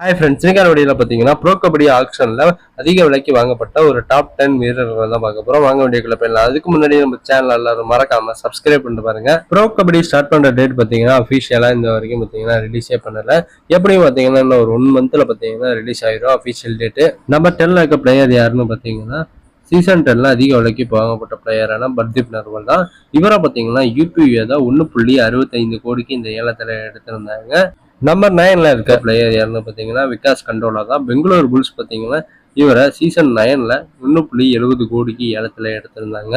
Hi friends இன்னைக்கான வீடியோவில் பார்த்தீங்கன்னா ப்ரோ கபடி ஆக்ஷனில் அதிக விலைக்கு வாங்கப்பட்ட ஒரு டாப் டென் வீரர்கள் தான் பார்க்க போகிறோம் வாங்க வேண்டியக்குள்ள போயிடலாம். அதுக்கு முன்னாடி நம்ம சேனல் எல்லாரும் மறக்காம சப்ஸ்கிரைப் பண்ணிட்டு பாருங்க. ப்ரோ கபடி ஸ்டார்ட் பண்ணுற டேட் பார்த்தீங்கன்னா அஃபிஷியலாக இந்த வரைக்கும் பார்த்தீங்கன்னா ரிலீஸே பண்ணல. எப்படியும் பார்த்தீங்கன்னா இன்னும் ஒரு ஒன் மந்த்தில் பார்த்தீங்கன்னா ரிலீஸ் ஆயிரும். அஃபிஷியல் டேட்டு நம்ம டென்ல இருக்க பிளேயர் யாருன்னு பார்த்தீங்கன்னா சீசன் டென்ல அதிக விலைக்கு வாங்கப்பட்ட பிளேயரான பர்தீப் நர்வல் தான். இவரை பார்த்தீங்கன்னா யூபிஏ தான் ஒன்று புள்ளி அறுபத்தைந்து கோடிக்கு இந்த ஏலத்தில் எடுத்திருந்தாங்க. நம்பர் நைன்ல இருக்க பிளேயர் யாருன்னு பார்த்தீங்கன்னா விகாஸ் கண்டோலா தான். பெங்களூர் புல்ஸ் பார்த்தீங்கன்னா இவரை சீசன் நைன்ல ஒன்று புள்ளி எழுபது கோடிக்கு ஏலத்தில் எடுத்திருந்தாங்க.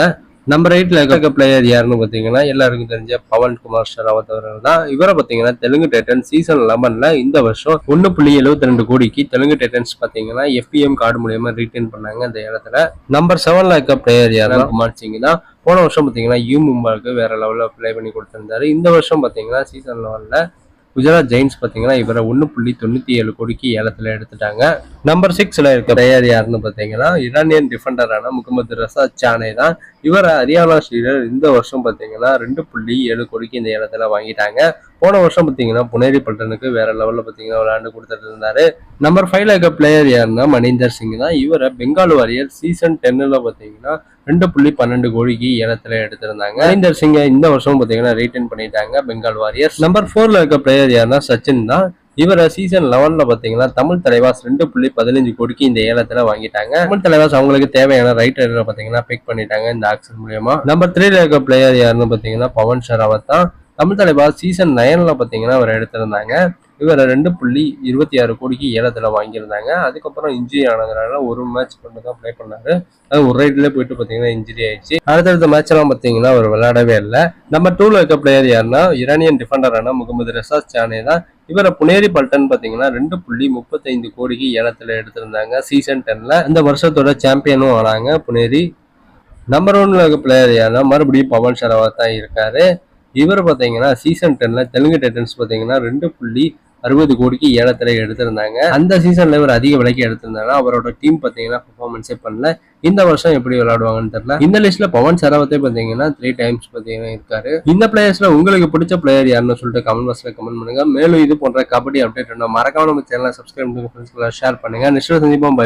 நம்பர் எயிட்ல இருக்க பிளேயர் யாருன்னு பார்த்தீங்கன்னா எல்லாருக்கும் தெரிஞ்ச பவன் குமார் ஷெராவத் அவர்கள் தான். இவரை பார்த்தீங்கன்னா தெலுங்கு டைட்டன் சீசன் லெவன்ல இந்த வருஷம் ஒன்று புள்ளி எழுபத்தி ரெண்டு கோடிக்கு தெலுங்கு டைட்டன்ஸ் பார்த்தீங்கன்னா எஃபிஎம் கார்டு மூலியமா ரீட்டைன் பண்ணாங்க இந்த இடத்துல நம்பர் செவன்ல இருக்க பிளேயர் யாருன்னா குமார் சிங் தான். போன வருஷம் பார்த்தீங்கன்னா யூ மும்பாவுக்கு வேற லெவலில் ப்ளே பண்ணி கொடுத்திருந்தாரு. இந்த வருஷம் பார்த்தீங்கன்னா சீசன் லெவலில் குஜராத் ஜெயின்ஸ் பார்த்தீங்கன்னா இவரை ஒன்று புள்ளி தொண்ணூற்றி ஏழு கோடிக்கு ஏலத்தில் எடுத்துட்டாங்க. நம்பர் சிக்ஸில் இருக்க பிளேயர் யாருன்னு பார்த்தீங்கன்னா ஈரானியன் டிஃபெண்டரான முகமது ரசா சானே தான். இவரை ஹரியானா ஸ்ரீடர் இந்த வருஷம் பார்த்தீங்கன்னா ரெண்டு புள்ளி ஏழு கோடிக்கு இந்த ஏலத்தில் வாங்கிட்டாங்க. போன வருஷம் பார்த்தீங்கன்னா புனேரி பல்டனுக்கு வேற லெவலில் பார்த்தீங்கன்னா விளையாண்டு கொடுத்துட்டு இருந்தாரு. நம்பர் ஃபைவ்ல இருக்க பிளேயர் யாருன்னா மணிந்தர் சிங் தான். இவரை பெங்கால் வாரியர் சீசன் டென்னில் பார்த்தீங்கன்னா ரெண்டு புள்ளி பன்னெண்டு கோடிக்கு ஏலத்தில் எடுத்திருந்தாங்க. மணிந்தர் சிங்கை இந்த வருஷம் பார்த்தீங்கன்னா ரீட்டைன் பண்ணிட்டாங்க பெங்கால் வாரியர்ஸ் நம்பர் ஃபோர்ல இருக்க பிளேயர் யாருன்னா சச்சின் தான். இவரை சீசன் லெவனில் பார்த்தீங்கன்னா தமிழ் தலைவாஸ் ரெண்டு புள்ளி பதினஞ்சு கோடிக்கு இந்த ஏலத்தில் வாங்கிட்டாங்க. தமிழ் தலைவாஸ் அவங்களுக்கு தேவையான ரைட் ரைடரை பார்த்தீங்கன்னா பிக் பண்ணிட்டாங்க இந்த ஆக்ஷன் மூலியமா. நம்பர் த்ரீல இருக்க பிளேயர் யாருன்னு பார்த்தீங்கன்னா பவன் ஷராவத் தான். தமிழ் தலைவா சீசன் நயனில் பாத்தீங்கன்னா அவர் எடுத்திருந்தாங்க. இவரை ரெண்டு புள்ளி இருபத்தி ஆறு கோடிக்கு ஏலத்துல வாங்கியிருந்தாங்க. அதுக்கப்புறம் இன்ஜுரி ஆனதுனால ஒரு மேட்ச் மட்டும் தான் ப்ளே பண்ணாரு. அது ஒரு ரைட்ல போயிட்டு பாத்தீங்கன்னா இன்ஜுரி ஆயிடுச்சு. அடுத்தடுத்த மேட்ச் எல்லாம் பாத்தீங்கன்னா அவர் விளையாடவே இல்லை. நம்ம டூல இருக்க பிளேயர் யாருன்னா இரானியன் டிஃபெண்டரான முகமது ரெசாஸ் சானே தான். இவரை புனேரி பல்டன் பாத்தீங்கன்னா ரெண்டு புள்ளி முப்பத்தைந்து கோடிக்கு ஏலத்துல எடுத்திருந்தாங்க சீசன் டென்ல இந்த வருஷத்தோட சாம்பியனும் ஆனாங்க புனேரி. நம்பர் ஒன்ல இருக்க பிளேயர் யாருன்னா மறுபடியும் பவன் ஷரவாத் தான் இருக்காரு. இவர் பார்த்தீங்கன்னா சீசன் டென்ல தெலுங்கு டைட்டன்ஸ் பார்த்தீங்கன்னா ரெண்டு புள்ளி அறுபது கோடிக்கு ஏலத்தில் எடுத்திருந்தாங்க. அந்த சீசன்ல இவர் அதிக விலைக்கு எடுத்திருந்தாங்க. அவரோட டீம் பார்த்தீங்கன்னா பர்ஃபார்மன்ஸே பண்ணல. இந்த வருஷம் எப்படி விளையாடுவாங்கன்னு தெரியல. இந்த லிஸ்ட்ல பவன் சரவத்தே பார்த்தீங்கன்னா த்ரீ டைம்ஸ் பார்த்தீங்கன்னா இருக்காரு. இந்த பிளேயர்ஸ்ல உங்களுக்கு பிடிச்ச பிளேயர் யாருன்னு சொல்லிட்டு கமெண்ட் பாக்ஸ்ல கமெண்ட் பண்ணுங்க. மேலும் இது போன்ற கபடி அப்டேட் மறக்காம நம்ம சேனலை சப்ஸ்கிரைப் பண்ணுங்க ஷேர் பண்ணுங்க. நிச்சயம் சந்திப்போம்.